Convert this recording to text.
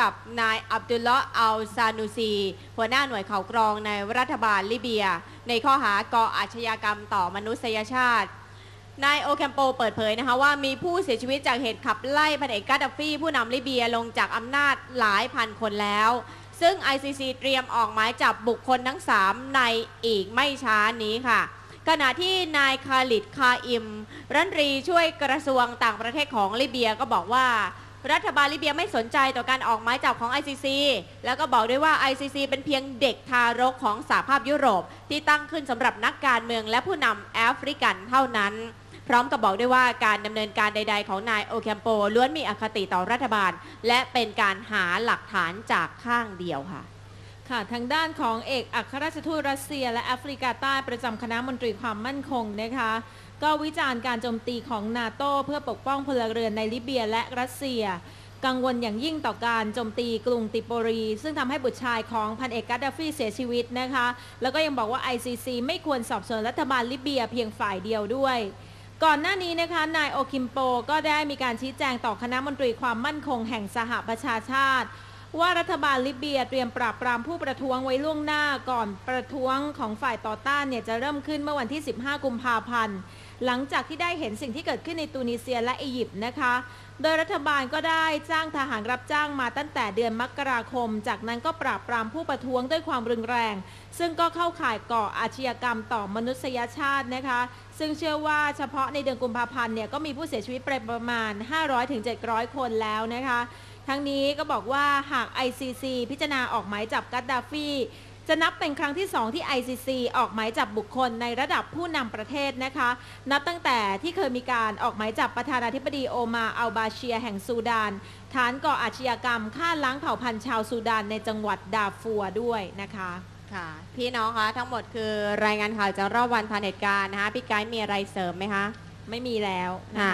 กับนายอับดุลเลาะอัลซานูซี หัวหน้าหน่วยข่าวกรองในรัฐบาลลิเบีย ในข้อหาก่ออาชญากรรมต่อมนุษยชาตินายโอแคมโปเปิดเผยนะคะว่ามีผู้เสียชีวิตจากเหตุขับไล่พันเอกกาดาฟีผู้นำลิเบียลงจากอำนาจหลายพันคนแล้ว ซึ่ง ICC เตรียมออกหมายจับบุคคลทั้ง 3 ในอีกไม่ช้านี้ค่ะ ขณะที่นายคาลิดคาอิม รัฐมนรีช่วยกระทรวงต่างประเทศของลิเบียก็บอกว่า รัฐบาลลิเบียไม่สนใจต่อการออกหมายจับของ ICC แล้วก็บอกด้วยว่า ICC เป็นเพียงเด็กทารกของสหภาพยุโรป ที่ตั้งขึ้นสำหรับนักการเมืองและผู้นำแอฟริกันเท่านั้น พร้อมกับบอกด้วยว่าการดำเนินการใด ๆ ของนายโอแคมโปล้วนมีอคติต่อรัฐบาล และเป็นการหาหลักฐานจากข้างเดียวค่ะ ค่ะทางด้านของเอกอัครราชทูตรัสเซีย และแอฟริกาใต้ประจำคณะมนตรีความมั่นคงนะคะ ก็วิจารณ์การโจมตีของนาโตเพื่อปกป้องพลเรือนในลิเบียและรัสเซีย กังวลอย่างยิ่งต่อการโจมตีกรุงติโปรี ซึ่งทำให้บุตรชายของพันเอกกาดาฟีเสียชีวิตนะคะ แล้วก็ยังบอกว่า ICC ไม่ควรสอบสวนรัฐบาลลิเบียเพียงฝ่ายเดียวด้วยก่อนหน้านี้นะคะนายโอคิมโปก็ได้มีการชี้แจงต่อคณะมนตรีความมั่นคงแห่งสหประชาชาติ ว่ารัฐบาลลิเบียเตรียมปราบปรามผู้ประท้วงไว้ล่วงหน้าก่อนประท้วงของฝ่ายต่อต้านเนี่ยจะเริ่มขึ้นเมื่อวันที่ 15 กุมภาพันธ์ หลังจากที่ได้เห็นสิ่งที่เกิดขึ้นในตูนิเซียและอียิปต์นะคะ โดยรัฐบาลก็ได้จ้างทหารรับจ้างมาตั้งแต่เดือนมกราคม จากนั้นก็ปราบปรามผู้ประท้วงด้วยความรุนแรง ซึ่งก็เข้าข่ายก่ออาชญากรรมต่อมนุษยชาตินะคะ ซึ่งเชื่อว่าเฉพาะในเดือนกุมภาพันธ์เนี่ยก็มีผู้เสียชีวิตไปประมาณ 500-700 คนแล้วนะคะ ทั้งนี้ก็บอกว่าหาก ICC พิจารณาออกหมายจับกัดดาฟีจะนับเป็นครั้งที่ 2 ที่ ICC ออกหมายจับบุคคลในระดับผู้นำประเทศนะคะ นับตั้งแต่ที่เคยมีการออกหมายจับประธานาธิบดีโอมาอัลบาเชียแห่งซูดาน ฐานก่ออาชญากรรมฆ่าล้างเผ่าพันธุ์ชาวซูดานในจังหวัดดาฟัวด้วยนะคะค่ะ พี่น้องคะทั้งหมดคือรายงานข่าวจากรอบวันทันเหตุการณ์นะคะพี่ไกด์มีอะไรเสริมไหมคะ ไม่มีแล้วอ่า